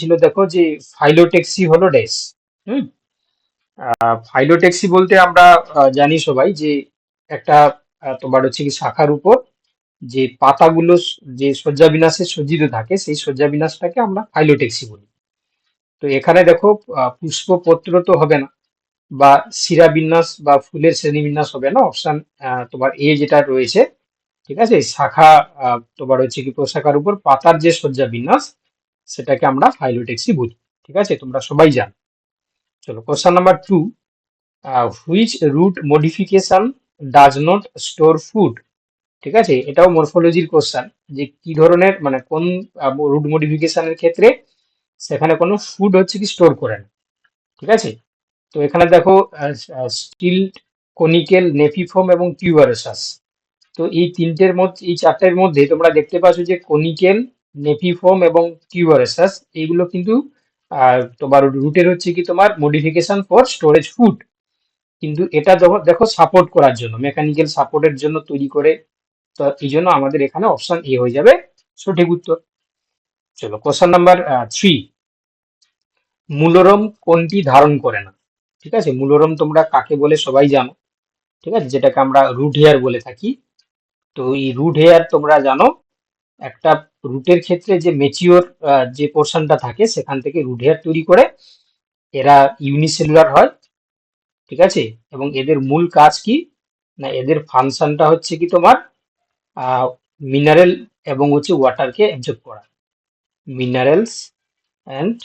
ছিল, দেখো যে ফাইলোটেক্সি হলো ড্যাশ হুম? ফাইলোটেক্সি বলতে আমরা জানি সবাই যে একটা তোমার হচ্ছে কি শাখার উপর যে পাতাগুলো যে শয্যাবিন্যাসে সজ্জিত থাকে, সেই শয্যা শয্যাবিন্যাসটাকে আমরা ফাইলোটেক্সি বলি। তো এখানে দেখো পুষ্পপত্র তো হবে না, বা শিরাবিন্যাস বা ফুলের শ্রেণীবিন্যাস হবে না অপশন তোমার এ যেটা রয়েছে, ঠিক আছে? শাখা তোমার হচ্ছে কি প্রশাখার উপর পাতার যে শয্যা শয্যাবিন্যাস সেটাকে আমরা ফাইলোটেক্সি বুঝি, ঠিক আছে? তোমরা সবাই জানো। চলো question number two which root modification does not store food ঠিক আছে? এটাও মরফোলজির কোশ্চেন যে কি ধরনের মানে কোন রুট মডিফিকেশনের ক্ষেত্রে সেখানে কোনো ফুড হচ্ছে কি স্টোর করে না। ঠিক আছে? তো এখানে দেখো স্টিল কনিকেল নেফিফোম এবং টিউবারসাস তো এই তিনটের মধ্যে, এই চারটের মধ্যে তোমরা দেখতে পাচ্ছ যে কনিকেল নেফিফোম এবং টিউবারসাস এইগুলো কিন্তু তোমার রুটের হচ্ছে কি তোমার মডিফিকেশন ফর স্টোরেজ ফুড কিন্তু এটা দেখো সাপোর্ট করার জন্য মেকানিক্যাল সাপোর্টের জন্য তৈরি করে, তো এই জন্য আমাদের এখানে অপশন এ হয়ে যাবে সঠিক উত্তর। চলো কোশ্চেন নাম্বার থ্রি মূলরম কোনটি ধারণ করে না? ঠিক আছে? মূলরম তোমরা কাকে বলে সবাই জানো। ঠিক আছে? যেটাকে আমরা রুট হেয়ার বলে থাকি। তো এই রুট হেয়ার তোমরা জানো একটা রুটের ক্ষেত্রে যে মেচিওর যে পোর্শনটা থাকে, সেখান থেকে রুট হেয়ার তৈরি করে এরা ইউনিসেলুলার হয়, ঠিক আছে? এবং এদের মূল কাজ কি? না, এদের ফাংশনটা হচ্ছে কি তোমার মিনারেল এবং হচ্ছে ওয়াটারকে অ্যাবজর্ব করা। মিনারেলস অ্যান্ড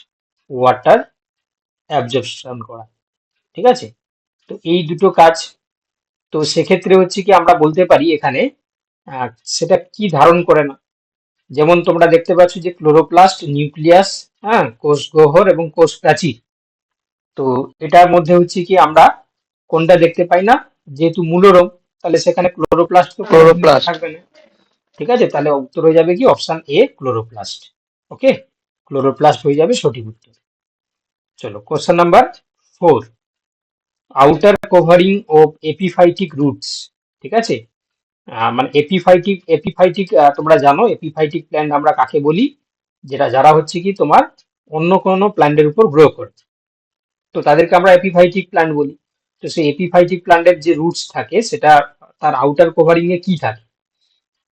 ওয়াটার অ্যাবজর্পশন করা, ঠিক আছে? তো এই দুটো কাজ, তো সেক্ষেত্রে হচ্ছে কি আমরা বলতে পারি এখানে সেটা কি ধারণ করে না? যেমন তোমরা দেখতে পাচ্ছ যে ক্লোরোপ্লাস্ট নিউক্লিয়াস হ্যাঁ কোষ গহ্বর এবং কোষ প্রাচীর তো এটার মধ্যে হচ্ছে কি আমরা কোনটা দেখতে পাই না? যেহেতু মূলরম তাহলে সেখানে ক্লোরোপ্লাস্ট তো Chloroplast। থাকবে না। ঠিক আছে? তাহলে উত্তর হয়ে যাবে কি? Option A chloroplast. Okay? Chloroplast হয়ে যাবে সঠিক উত্তর। চলো question number four. Outer covering of epiphytic roots. ঠিক আছে? আহ, মানে এপিফাইটিক এপিফাইটিক তোমরা জানো এপিফাইটিক প্ল্যান্ট আমরা কাকে বলি? যেটা যারা হচ্ছে কি তোমার অন্য কোনো প্ল্যান্টের উপর গ্রো করে তো তাদেরকে আমরা এপিফাইটিক প্ল্যান্ট বলি। তো সেই এপিফাইটিক প্ল্যান্টের যে রুটস থাকে সেটা তার আউটার কভারিং এ কি থাকে?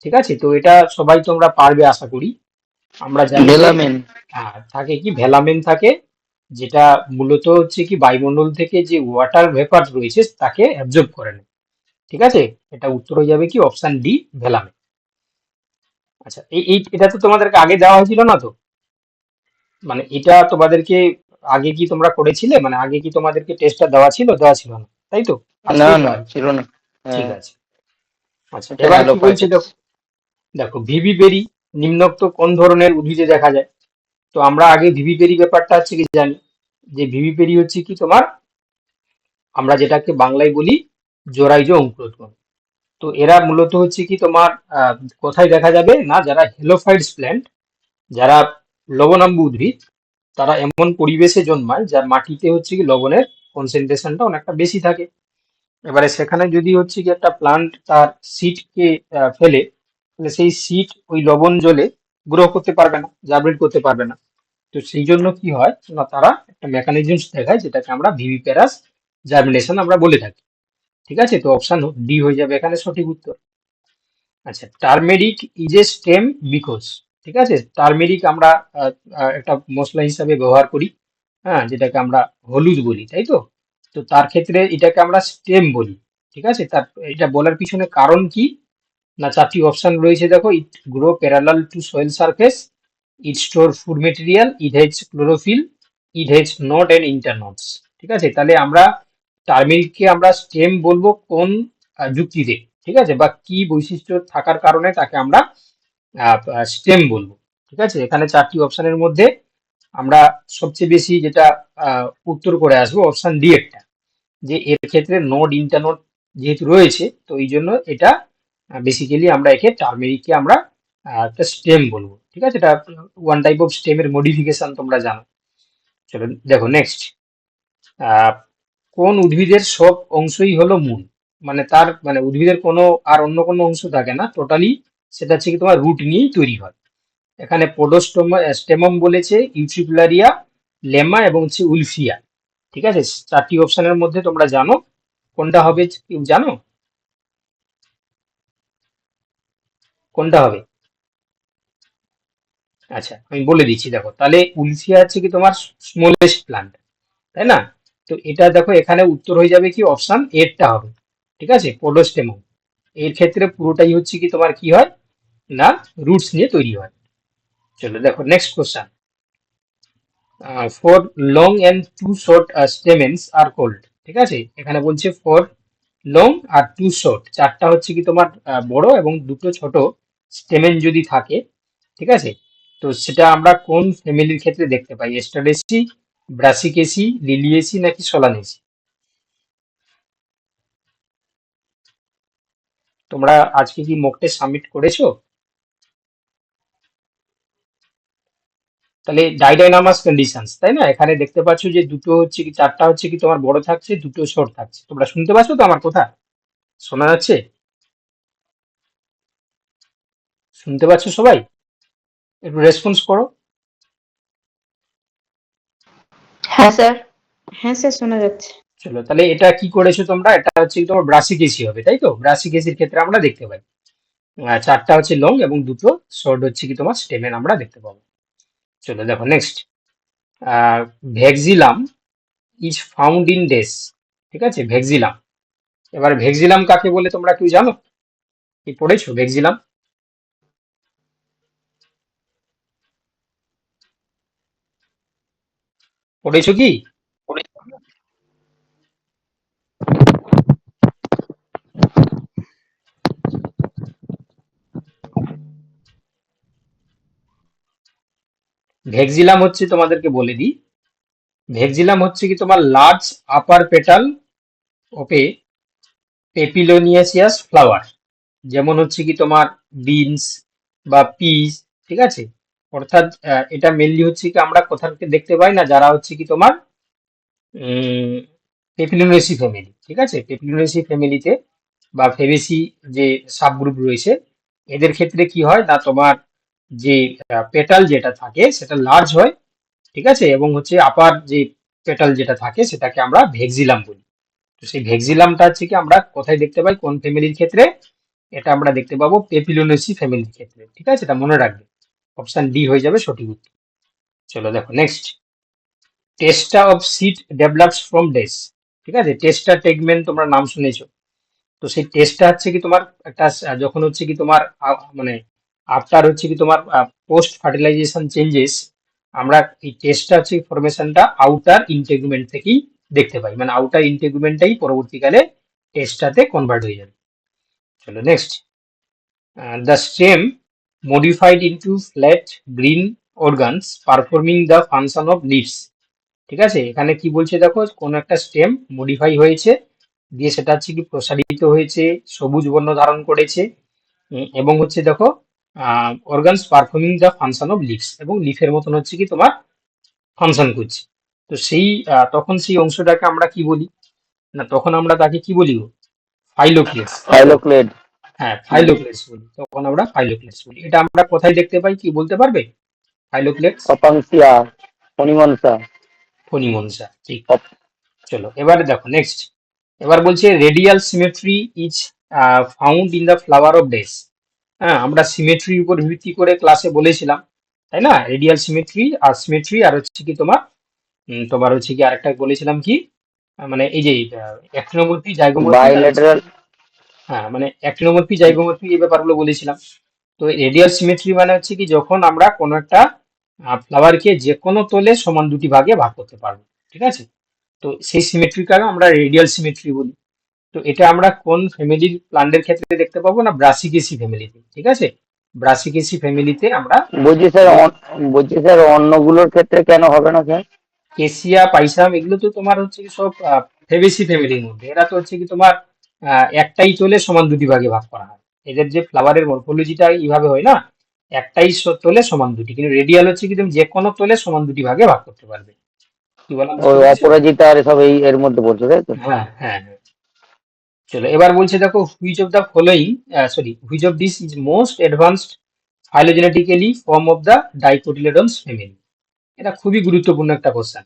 ঠিক আছে? তো এটা সবাই তোমরা পারবে আশা করি। আমরা জানি যে- ভেলামেন। হ্যাঁ থাকে কি? ভেলামেন থাকে যেটা মূলত হচ্ছে কি বায়ুমণ্ডল থেকে যে ওয়াটার ভেপার রয়েছে তাকে অ্যাবজর্ব করে নেয়। ঠিক আছে? এটা উত্তর হয়ে যাবে কি? অপশন ডি ভেলামেন আচ্ছা এই এটা তো তোমাদেরকে আগে দেওয়া হয়েছিল না তো? মানে এটা তোমাদেরকে আগে কি তোমরা করেছিলে? মানে আগে কি তোমাদেরকে টেস্টটা দেওয়া ছিল? দেওয়া ছিল না। তাই তো? না না। ছিল না। ঠিক হ্যাঁ, আছে। আচ্ছা এবার কি বলছে দেখো। দেখো ভিভিবেরি নিম্নোক্ত কোন ধরনের উদ্ভিদে দেখা যায়? তো আমরা আগে ভিভিপেরি ব্যাপারটা হচ্ছে কি জানি? যে ভিভিপেরি হচ্ছে কি তোমার? আমরা যেটাকে বাংলায় বলি জোরাইজ অঙ্কুরোদ্গম তো এরা মূলত হচ্ছে কি তোমার কোথায় দেখা যাবে? না, যারা হেলোফাইডস প্ল্যান্ট যারা লবণাম্ব উদ্ভিদ, তারা এমন পরিবেশে জন্মায় যার মাটিতে হচ্ছে কি লবণের কনসেন্ট্রেশনটা অনেকটা বেশি থাকে। এবারে সেখানে যদি হচ্ছে কি একটা প্লান্ট তার সিটকে ফেলে, তাহলে সেই সিট ওই লবণ জলে গ্রো করতে পারবে না জার্মিনেট করতে পারবে না। তো সেই জন্য কি হয়? না, তারা একটা মেকানিজমস দেখায় যেটাকে আমরা ভিভিপ্যারাস জার্মিনেশন আমরা বলে থাকি। ঠিক আছে? তো অপশন ডি হয়ে যাবে এখানে সঠিক উত্তর। আচ্ছা turmeric is a stem because ঠিক আছে? টার্মেরিক আমরা একটা মশলা হিসাবে ব্যবহার করি হ্যাঁ যেটাকে আমরা হলুদ বলি, তাই তো? তো তার ক্ষেত্রে এটাকে আমরা স্টেম বলি, ঠিক আছে? তার, এটা বলার পিছনে কারণ কি? না, চারটি অপশন রয়েছে, দেখো। It grow parallel to soil surface it store food material it has chlorophyll it has not and internodes ঠিক আছে? তাহলে আমরা টার্মেরিককে আমরা স্টেম বলব কোন যুক্তিতে, ঠিক আছে? বা কি বৈশিষ্ট্য থাকার কারণে তাকে আমরা স্টেম বলব, ঠিক আছে? এখানে চারটি অপশনের মধ্যে আমরা সবচেয়ে বেশি যেটা উত্তর করে আসব, অপশন ডি এরটা যে এর ক্ষেত্রে নোড ইন্টারনোড যেহেতু রয়েছে, তো এই জন্য এটা বেসিক্যালি আমরা একে টার্মেরিককে আমরা একটা স্টেম বলব, ঠিক আছে? এটা ওয়ান টাইপ অফ স্টেমের মডিফিকেশন তোমরা জানো। চলো দেখো নেক্সট কোন উদ্ভিদের সব অংশই হলো মূল মানে তার মানে উদ্ভিদের কোনো আর অন্য কোনো অংশ থাকে না টোটালি সেটা হচ্ছে কি তোমার রুট নিয়েই তৈরি হয়। এখানে পোডোস্টোমা, স্টেমম বলেছে ইউট্রিকুলারিয়া লেমা এবং হচ্ছে উলফিয়া। ঠিক আছে? চারটি অপশনের মধ্যে তোমরা জানো। কোনটা হবে কেউ জানো? কোনটা হবে? আচ্ছা আমি বলে দিচ্ছি, দেখো। তাহলে উলফিয়া হচ্ছে কি তোমার স্মলেস্ট প্লান্ট তাই না? তো এটা দেখো, এখানে উত্তর হয়ে যাবে কি অপশন এরটা হবে। ঠিক আছে? পোডোস্টেমম এর ক্ষেত্রে পুরোটাই হচ্ছে কি তোমার কি হয়? না রুটস নিয়ে তৈরি হয়। চলো দেখো next question four long and two short stamens are called ঠিক আছে? এখানে বলছে ফর লং আর টু শর্ট চারটা হচ্ছে কি তোমার বড় এবং দুটো ছোট স্টেমেন যদি থাকে। ঠিক আছে? তো সেটা আমরা কোন ফ্যামিলির ক্ষেত্রে দেখতে পাই? এস্টারেসি ব্রাসিকেসি লিলিয়েসি নাকি সোলানেসি তোমরা আজকে কি টেস্ট সাবমিট করেছ? তাহলে ডাইডাইনামাস কন্ডিশনস তাই না? এখানে দেখতে পাচ্ছ যে দুটো হচ্ছে কি, চারটা হচ্ছে কি তোমার বড় থাকছে, দুটো শর্ট থাকছে। তোমরা শুনতে পাচ্ছ তো আমার কথা? শোনা যাচ্ছে? শুনতে পাচ্ছ সবাই? একটু রেসপন্স করো। হ্যাঁ স্যার। হ্যাঁ স্যার শোনা যাচ্ছে। চলো তাহলে এটা কি করেছ তোমরা? এটা হচ্ছে তোমার ব্রাসিকেসি হবে তাই তো? ব্রাসিকেসির ক্ষেত্রে আমরা দেখতে পাই। আহ, চারটা হচ্ছে লং এবং দুটো শর্ট হচ্ছে কি তোমার স্টেমেন আমরা দেখতে পাবো। চলো দেখো next vexillum is found in dash ঠিক আছে? ভেক্সিলাম এবার ভেক্সিলাম কাকে বলে তোমরা কেউ জানো? কি পড়েছো? ভেক্সিলাম পড়েছো কি? ভেক্সিলাম হচ্ছে তোমাদেরকে বলে দিই। ভেক্সিলাম হচ্ছে কি তোমার large upper petal of papilionaceous flower যেমন হচ্ছে কি তোমার বিনস বা পিস ঠিক আছে? অর্থাৎ এটা মেনলি হচ্ছে কি আমরা কোথাও দেখতে পাই না, যারা হচ্ছে কি তোমার পেপিলোনেসি ফ্যামিলি ঠিক আছে? পেপিলোনেসি ফ্যামিলিতে বা ফেবেসি যে সাবগ্রুপ রয়েছে, এদের ক্ষেত্রে কি হয় না তোমার যে পেটাল যেটা থাকে সেটা লার্জ হয়, ঠিক আছে? এবং হচ্ছে আপার যে পেটাল যেটা থাকে সেটাকে আমরা ভেক্সিলাম বলি। তো সেই ভেক্সিলামটা হচ্ছে কি আমরা কোথায় দেখতে পাই? কোন ফ্যামিলির ক্ষেত্রে? এটা আমরা দেখতে পাবো পেপিলোনেসি ফ্যামিলির ক্ষেত্রে, ঠিক আছে? এটা মনে রাখবে। অপশন ডি হয়ে যাবে সঠিক উত্তর। চলো দেখো next testa of seed develops from dash ঠিক আছে? টেস্টা টেগমেন্ট তোমরা নাম শুনেছো। তো সেই টেস্টটা হচ্ছে কি তোমার একটা, যখন হচ্ছে কি তোমার মানে আফটার হচ্ছে কি তোমার পোস্ট ফার্টিলাইজেশন চেঞ্জেস আমরা এই টেস্টটা হচ্ছে ফরমেশনটা আউটার ইন্টেগুমেন্ট থেকেই দেখতে পাই। মানে আউটার ইন্টেগুমেন্টটাই পরবর্তীকালে টেস্টটাতে কনভার্ট হয়ে যাবে। চলো next the stem modified into flat green organs performing the function of leaves. ঠিক আছে? এখানে কি বলছে দেখো? কোন একটা স্টেম মডিফাই হয়েছে, দিয়ে সেটা হচ্ছে কি প্রসারিত হয়েছে, সবুজ বর্ণ ধারণ করেছে এবং হচ্ছে দেখো organs performing the function of leaves এবং লিফের মতন হচ্ছে কি তোমার ফাংশন করছে। তো সেই তখন সেই অংশটাকে আমরা কি বলি? না, তখন আমরা তাকে কি বলি গো ফাইলোক্লেস থাইলোক্লেড হ্যাঁ ফাইলোক্লেস বলি। তখন আমরা ফাইলোক্লেস বলি। এটা আমরা কোথায় দেখতে পাই কি বলতে পারবে? ফাইলোক্লেস অপাংসিয়া ফণিমনসা ফনিমনসা ঠিক। চলো এবারে দেখো নেক্সট এবার বলছে radial symmetry is found in the flower of dash হ্যাঁ আমরা সিমেট্রির উপর ভিত্তি করে ক্লাসে বলেছিলাম তাই না? রেডিয়াল সিমেট্রি আর সিমেট্রি আর হচ্ছে কি তোমার? তোমার হচ্ছে কি আরেকটা বলেছিলাম কি? মানে এই যে অ্যাক্টিনোমরফি জাইগোমরফি বাইলেটারাল হ্যাঁ মানে অ্যাক্টিনোমরফি জাইগোমরফি এই ব্যাপারগুলো বলেছিলাম। তো রেডিয়াল সিমেট্রি মানে হচ্ছে কি যখন আমরা কোনো একটা ফ্লাওয়ারকে যে কোনো তলে সমান দুটি ভাগে ভাগ করতে পারব ঠিক আছে? তো সেই সিমেট্রিকাকে আমরা রেডিয়াল সিমেট্রি বলি। তো এটা আমরা কোন ফ্যামিলির প্লান্টের ক্ষেত্রে দেখতে পাবো না ব্রাসিকেসি ফ্যামিলিতে ঠিক আছে? ব্রাসিকেসি ফ্যামিলিতে আমরা বলছি স্যার বলছি স্যার অন্যগুলোর ক্ষেত্রে কেন হবে না স্যার? কেসিয়া পাইসাম এগুলো তো তোমার হচ্ছে কি সব ফেবেসি ফ্যামিলির মধ্যে। এরা তো হচ্ছে কি তোমার একটাই তোলে সমান দুটি ভাগে ভাগ করা হয়। এদের যে ফ্লাওয়ারের মরফোলজিটা এইভাবে হয় না একটাই তোলে সমান দুটি। কিন্তু রেডিয়াল হচ্ছে কি তুমি যে কোনো তোলে সমান দুটি ভাগে ভাগ করতে পারবে। কি বলা? ওই অপরাজিতা আর সব এই এর মধ্যে পড়ছে তাই তো? হ্যাঁ হ্যাঁ হ্যাঁ। চলো এবার বলছে দেখো which of the following sorry which of this is most advanced phylogenetically form of the dicotyledons family এটা খুবই গুরুত্বপূর্ণ একটা কোশ্চেন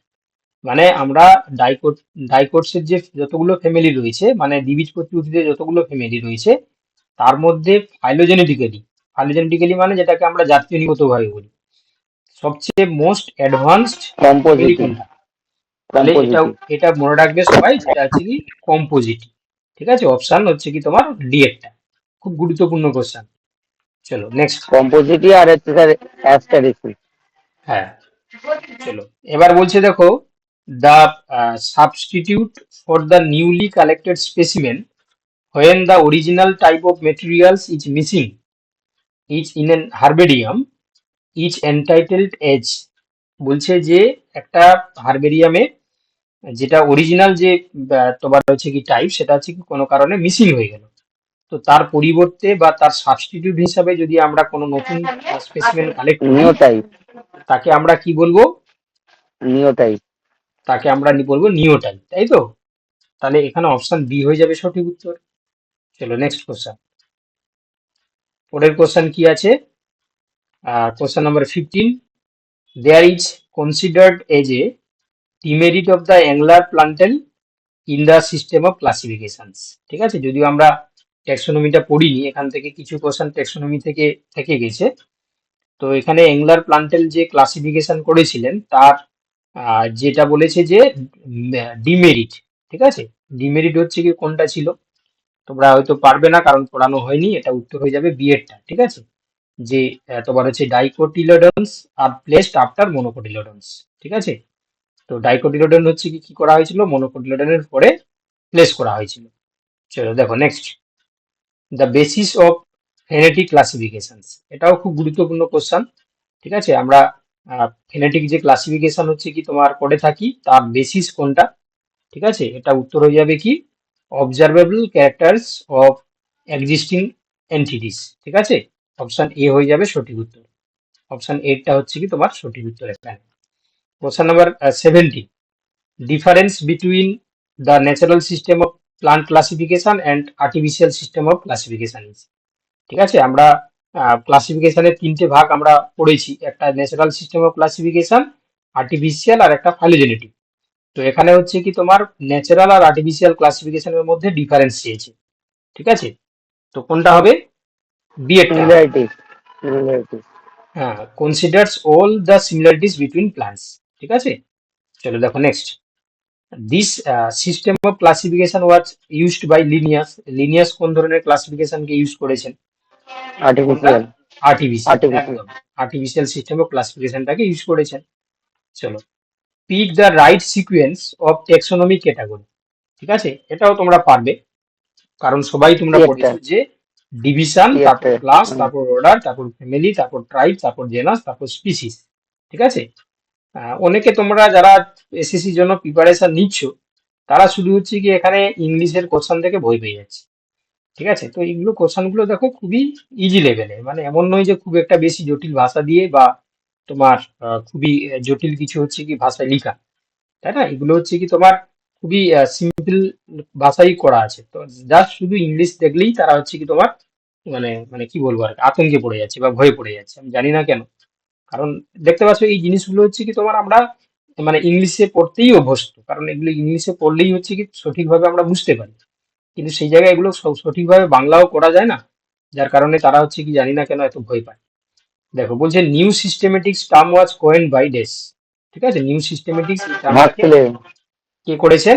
মানে আমরা ডাইকোট ডাইকোটসের যে যতগুলো ফ্যামিলি রয়েছে মানে দ্বিবীজপত্রী উদ্ভিদের যতগুলো ফ্যামিলি রয়েছে তার মধ্যে ফাইলোজেনেটিক্যালি ফাইলোজেনেটিক্যালি মানে যেটাকে আমরা জাতীয় নিগতভাবে বলি। সবচেয়ে মোস্ট অ্যাডভান্সড ফ্যামিলি কম্পোজিটিভ কোনটা তাহলে এটা এটা মনে রাখবে সবাই যেটা হচ্ছে কি কম্পোজিট ঠিক আছে? অপশন হচ্ছে কি তোমার ডি একটা। খুব গুরুত্বপূর্ণ কোশ্চেন চলো নেক্সট কম্পোজিটিভ আর হচ্ছে স্যার অ্যাস্টারিসিস হ্যাঁ চলো। এবার বলছে দেখো the substitute for the newly collected specimen when the original type of materials is missing. Is in an herbarium. Is entitled as বলছে যে একটা হারবেরিয়ামে যেটা অরিজিনাল যে তোমার হচ্ছে কি টাইপ সেটা হচ্ছে কি কোনো কারণে মিসিং হয়ে গেল। তো তার পরিবর্তে বা তার সাবস্টিটিউট হিসাবে যদি আমরা কোনো নতুন স্পেসিমেন কালেক্ট নিও টাইপ তাকে আমরা কি বলব? নিও টাইপ তাকে আমরা বলব নিও টাইপ তাই তো? তাহলে এখানে অপশন বি হয়ে যাবে সঠিক উত্তর। চলো নেক্সট কোশ্চেন পরের কোশ্চেন কি আছে? Question number fifteen there is considered as a demerit of the Engler Prantl in the system of classifications ঠিক আছে? যদিও আমরা ট্যাক্সোনমিটা পড়িনি, এখান থেকে কিছু কোশ্চেন ট্যাক্সোনমি থেকে থেকে গেছে। তো এখানে অ্যাংলার প্লান্টেল যে ক্লাসিফিকেশন করেছিলেন, তার আহ, যেটা বলেছে যে ডিমেরিট ঠিক আছে? ডিমেরিট হচ্ছে কি কোনটা ছিল? তোমরা হয়তো পারবে না কারণ পড়ানো হয়নি এটা উত্তর হয়ে যাবে বিএডটা ঠিক আছে? যে তোমার হচ্ছে ডাইকোটিলোডন্স আর প্লেসড আফটার মনোকোটিলোডন্স ঠিক আছে? তো ডাইকোটিলোডন হচ্ছে কি কি করা হয়েছিল? মনোকোটিলোডনের পরে প্লেস করা হয়েছিল। চলো দেখো next the basis of phenetic classifications এটাও খুব গুরুত্বপূর্ণ কোশ্চেন ঠিক আছে? আমরা ফেনেটিক যে ক্লাসিফিকেশন হচ্ছে কি তোমার করে থাকি, তার বেসিস কোনটা? ঠিক আছে? এটা উত্তর হয়ে যাবে কি? Observable characters of existing entities ঠিক আছে? অপশান এ হয়ে যাবে সঠিক উত্তর। অপশন এটা হচ্ছে কি তোমার সঠিক উত্তর এখানে। Question number seventeen difference between the natural system of plant classification and artificial system of classification ঠিক আছে? আমরা ক্লাসিফিকেশনের তিনটে ভাগ আমরা পড়েছি। একটা natural system of classification artificial আর একটা ফাইলোজেনেটিক তো এখানে হচ্ছে কি তোমার ন্যাচারাল আর আর্টিফিশিয়াল ক্লাসিফিকেশনের মধ্যে ডিফারেন্স চেয়েছে ঠিক আছে? তো কোনটা হবে? সিমিলারিটিস হ্যাঁ considers all the similarities between plants ঠিক আছে? চলো দেখো next this system of classification was used by Linnaeus Linnaeus কোন ধরনের ক্লাসিফিকেশনকে ইউজ করেছেন? Artificial artificial. আর্টিফিশিয়াল সিস্টেম ক্লাসিফিকেশনটাকে ইউজ করেছেন। চলো। Pick the right sequence of taxonomic category ঠিক আছে? এটাও তোমরা পারবে। কারণ সবাই তোমরা পড়েছো যে ডিভিশন তারপর? ক্লাস তারপর অর্ডার তারপর ফ্যামিলি তারপর ট্রাইব তারপর জেনাস তারপর স্পিসিস ঠিক আছে? অনেকে তোমরা যারা এসএসসির জন্য প্রিপারেশন নিচ্ছ তারা শুধু হচ্ছে কি এখানে ইংলিশের কোশ্চেন থেকে ভয় পেয়ে যাচ্ছে। ঠিক আছে? তো এইগুলো কোশ্চেনগুলো দেখো খুবই ইজি লেভেলের মানে এমন নয় যে খুব একটা বেশি জটিল ভাষা দিয়ে বা তোমার খুবই জটিল কিছু হচ্ছে কি ভাষায় লেখা। তাই না? এগুলো হচ্ছে কি তোমার খুবই সিম্পল ভাষাই করা আছে। তো জাস্ট শুধু ইংলিশ দেখলেই তারা হচ্ছে কি তোমার মানে মানে কি বলব আর আতঙ্কে পড়ে যাচ্ছে বা ভয়ে পড়ে যাচ্ছে, আমি জানি না কেন। কারণ দেখতে পাচ্ছ এই জিনিসগুলো হচ্ছে কি তোমার আমরা মানে ইংলিশে পড়তেই অভ্যস্ত। কারণ এগুলো ইংলিশে পড়লেই হচ্ছে কি সঠিকভাবে আমরা বুঝতে পারি। কিন্তু সেই জায়গায় এগুলো সঠিকভাবে বাংলাও করা যায় না। যার কারণে তারা হচ্ছে কি জানি না কেন এত ভয় পায়। দেখো বলছে নিউ সিস্টেমেটিক্স টার্ম ওয়াজ কোয়েন বাই ডেস ঠিক আছে? নিউ সিস্টেমেটিক্স কে করেছেন?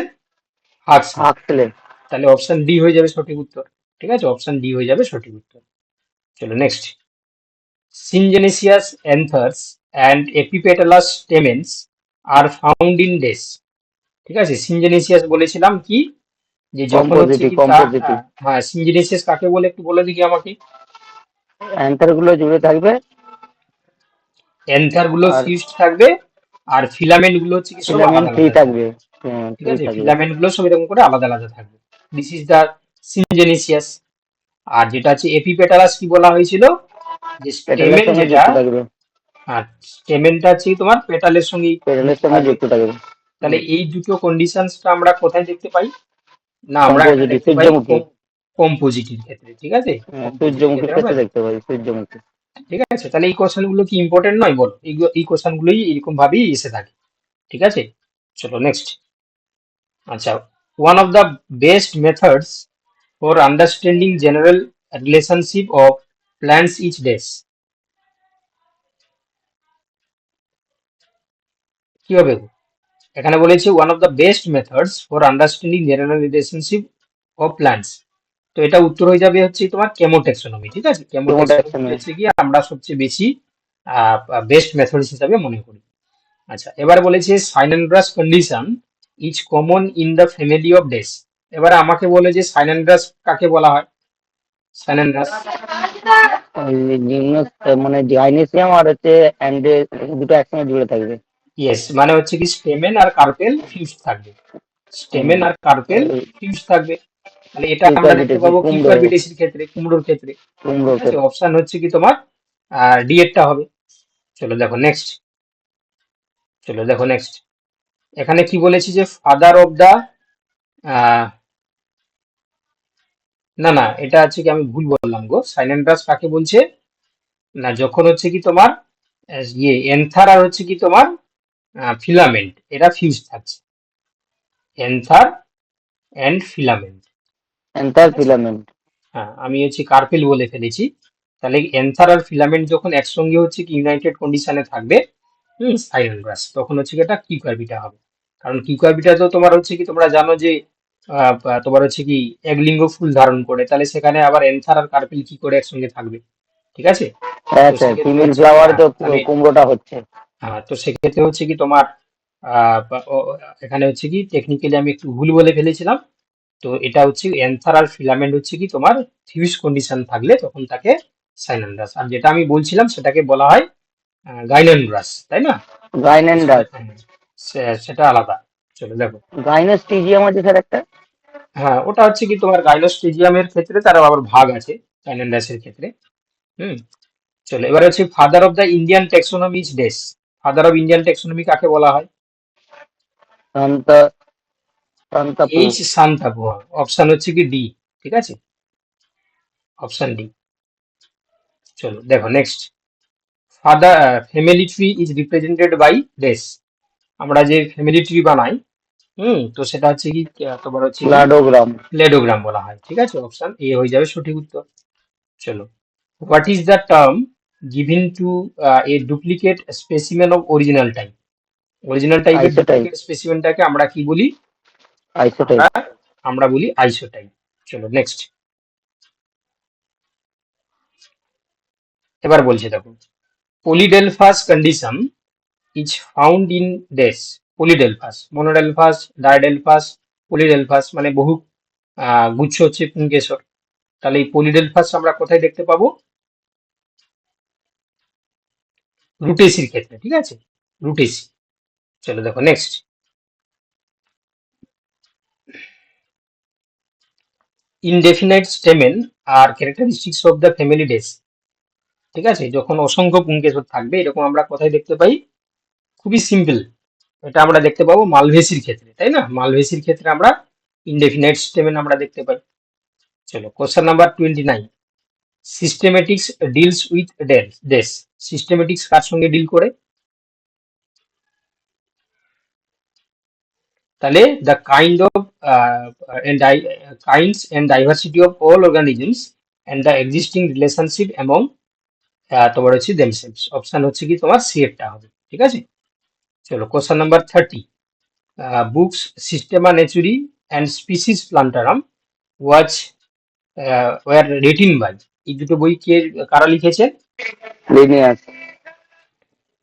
হাক্সলে তাহলে অপশন ডি হয়ে যাবে সঠিক উত্তর। ঠিক আছে? অপশন ডি হয়ে যাবে সঠিক উত্তর। চলো next syngenesious anthers and epipetalous stamens are found in dash ঠিক আছে? সিনজেনেসিয়াস বলেছিলাম কি? যে যখন হচ্ছে কি Compositive, হ্যাঁ কাকে বলে একটু বলে দিকে আমাকে? অ্যান্সারগুলো জুড়ে থাকবে। অ্যান্থারগুলো আর- ফিউজড থাকবে আর ফিলামেন্টগুলো হচ্ছে কি সব ফিলামেন্ট আলাদা ফ্রি থাকবে। হ্যাঁ, ঠিক আছে? ফিলামেন্টগুলো সব এরকম করে আলাদা আলাদা থাকবে। দিস ইজ দ্য সিনজেনেসিয়াস আর যেটা হচ্ছে এপিপেটালাস কি বলা হয়েছিল? যে স্টেমেন যেটা থাকবে। আর স্টেমেনটা হচ্ছে কি তোমার? পেটালের সঙ্গে পেটালের সঙ্গে যুক্ত থাকবে। তাহলে এই দুটো কন্ডিশনসটা আমরা কোথায় দেখতে পাই? না আমরা সূর্যমুখী। কম্পোজিটের ক্ষেত্রে ঠিক আছে? হ্যাঁ, সূর্যমুখীর ক্ষেত্রে দেখতে পাই সূর্যমুখী। ঠিক আছে তাহলে এই কোশ্চেনগুলো কি ইম্পর্টেন্ট নয়? বলো এই কোশ্চেন গুলোই এরকম ভাবেই এসে থাকে ঠিক আছে? চলো নেক্সট আচ্ছা one of the best methods for understanding general relationship of plants is dash কি হবে এখানে বলেছে one of the best methods for understanding general relationship of plants তো এটা উত্তর হয়ে যাবে হচ্ছে তোমার কেমোটেক্সোনমি ঠিক আছে? কেমোটেক্সোনমি হচ্ছে কি আমরা সবচেয়ে বেশি বেস্ট মেথড হিসাবে মনে করি। আচ্ছা এবার বলেছে synandrous condition is common in the family of dash এবারে আমাকে বলে যে সাইনানড্রাস কাকে বলা হয়? সাইনানড্রাস মানে জাইনেসিয়াম আর হচ্ছে অ্যান্ডে দুটো একসঙ্গে জুড়ে থাকবে। ইয়েস মানে হচ্ছে কি স্টেমেন আর কার্পেল ফিউজ থাকবে। স্টেমেন আর কার্পেল ফিউজ থাকবে। তাহলে এটা আমরা দেখতে পাবো। কিউকারবিটেসির ক্ষেত্রে কুমড়োর ক্ষেত্রে। অপশন হচ্ছে কি তোমার ডি এরটা হবে। চলো দেখো নেক্সট চলো দেখো নেক্সট এখানে কি বলেছি যে ফাদার অফ দা না না এটা হচ্ছে কি আমি ভুল বললাম গো। সাইলেন্ডাস কাকে বলছে? না যখন হচ্ছে কি তোমার ইয়ে এনথার আর হচ্ছে কি তোমার ফিলামেন্ট এরা ফিউজ থাকছে। Anther and filament anther filament হ্যাঁ আমি হচ্ছে কার্পেল বলে ফেলেছি। তাহলে এনথার আর ফিলামেন্ট যখন একসঙ্গে হচ্ছে কি ইউনাইটেড কন্ডিশনে থাকবে হুম সাইলেন্ট গ্রাস তখন হচ্ছে কি এটা কিউকারবিটা হবে। কারণ কিউকারবিটা তো তোমার হচ্ছে কি তোমরা জানো যে তোমার হচ্ছে কি এক লিঙ্গ ফুল ধারণ করে তাহলে সেখানে আবার এনথার আর কার্পেল কি করে একসঙ্গে থাকবে? ঠিক আছে? হ্যাঁ স্যার ফিমেল ফ্লাওয়ার তো কুমড়োটা হচ্ছে। হ্যাঁ তো সেক্ষেত্রে হচ্ছে কি তোমার এখানে হচ্ছে কি টেকনিক্যালি আমি একটু ভুল বলে ফেলেছিলাম। তো এটা হচ্ছে এনথার আর ফিলামেন্ট হচ্ছে কি তোমার থিউস কন্ডিশন থাকলে তখন তাকে সাইনান্ডাস আর যেটা আমি বলছিলাম সেটাকে বলা হয় গাইনান্ড্রাস তাই না? গাইনেন্ডাস হ্যাঁ, সে- সেটা আলাদা। চলো দেখো। গাইনোস্টিজিয়াম আছে স্যার একটা? হ্যাঁ ওটা হচ্ছে কি তোমার গাইনোস্টেজিয়ামের ক্ষেত্রে তার আবার ভাগ আছে গাইনান্ডাসের ক্ষেত্রে। হুম চলো এবার হচ্ছে father of the Indian taxonomy is dash father of Indian taxonomy কাকে বলা হয়? শান্ত এইচ অপশন হচ্ছে কি ডি ঠিক আছে? অপশন ডি চলো দেখো next father family tree is represented by dash আমরা যে ফ্যামিলি ট্রি বানাই হুম তো সেটা হচ্ছে কি তোমার হচ্ছে কি? ক্লাডোগ্রাম প্লেডোগ্রাম বলা হয় ঠিক আছে? অপশন এ হয়ে যাবে সঠিক উত্তর। চলো what is the term given to a duplicate specimen of original type original টাইপের Isotype. ডুপ্লিকেট স্পেসিমেনটাকে আমরা কি বলি? আইসোটাইপ আমরা আমরা বলি আইসোটাইপ চলো নেক্সট এবার বলছে দেখো polyadelphous condition is found in dress polyadelphous monadelphous diadelphous polyadelphous মানে বহু আহ, গুচ্ছ হচ্ছে পুংকেশর তাহলে এই পলিডেলফাস আমরা কোথায় দেখতে পাবো? রুটেসির ক্ষেত্রে, ঠিক আছে? রুটেসি চলো দেখো next indefinite stamen are characteristics of the family dash ঠিক আছে? যখন অসংখ্য পুংকেশর থাকবে, এরকম আমরা কোথায় দেখতে পাই, খুবই সিম্পল এটা আমরা দেখতে পাবো মালভেসির ক্ষেত্রে, তাই না? মালভেসির ক্ষেত্রে আমরা ইনডেফিনাইট স্টেমেন আমরা দেখতে পাই। চলো question number twenty nine systematics deals with dash systematics কার সঙ্গে ডিল করে? তাহলে the kind of kinds and diversity of all organisms and the existing relationship এবং তোমার হচ্ছে দেমসেলস অপশন হচ্ছে কি তোমার সি এরটা হবে, ঠিক আছে? চলো question number thirty books Systema Naturae and Species Plantarum was were written by এই দুটো বই কে কারা লিখেছেন Linnaeus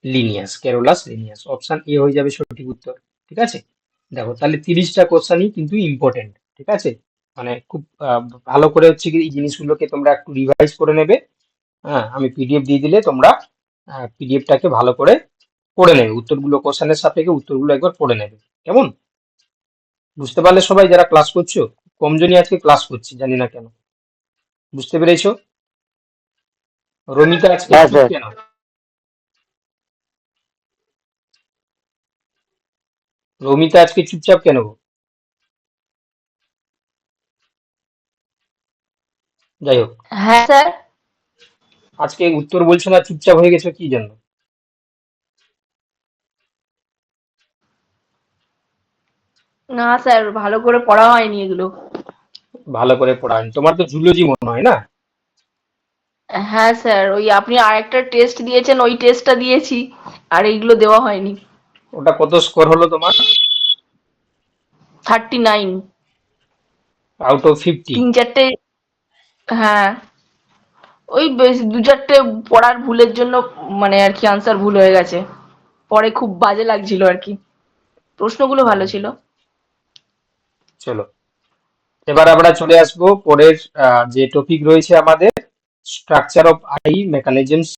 Linnaeus Carolus Linnaeus option A হয়ে যাবে সঠিক উত্তর, ঠিক আছে? দেখো, তাহলে তিরিশটা কোশ্চানই কিন্তু ইম্পর্টেন্ট ঠিক আছে? মানে খুব ভালো করে হচ্ছে কি এই জিনিসগুলোকে তোমরা একটু রিভাইজ করে নেবে। হ্যাঁ আমি পিডিএফ দিয়ে দিলে তোমরা পিডিএফটাকে ভালো করে পড়ে নেবে। উত্তরগুলো কোশ্চেনের সাপেক্ষে উত্তরগুলো একবার পড়ে নেবে, কেমন? বুঝতে পারলে সবাই যারা ক্লাস করছ কমজনই আজকে ক্লাস করছি, জানি না কেন। বুঝতে পেরেছ? রমিতা আজকে হ্যাঁ। কেন? রমিতা আজকে চুপচাপ কেন? গো? যাই হোক। হ্যাঁ স্যার। আজকে উত্তর বলছো না চুপচাপ হয়ে গেছো কি জন্য? না স্যার ভালো করে পড়া হয়নি এগুলো। ভালো করে পড়া হয়নি। তোমার তো জুলজি মনে হয় না? হ্যাঁ স্যার ওই আপনি আরেকটা টেস্ট দিয়েছেন ওই টেস্টটা দিয়েছি আর এইগুলো দেওয়া হয়নি। ওটা কত স্কোর হলো তোমার? Thirty nine out of fifty তিন চারটে হ্যাঁ। ওই দু চারটে পড়ার ভুলের জন্য মানে আর কি আনসার ভুল হয়ে গেছে। পরে খুব বাজে লাগছিল আর কি। প্রশ্নগুলো ভালো ছিল। চলো। এবার আমরা চলে আসব পরের যে টপিক রয়েছে আমাদের স্ট্রাকচার অফ আই মেকানিজমস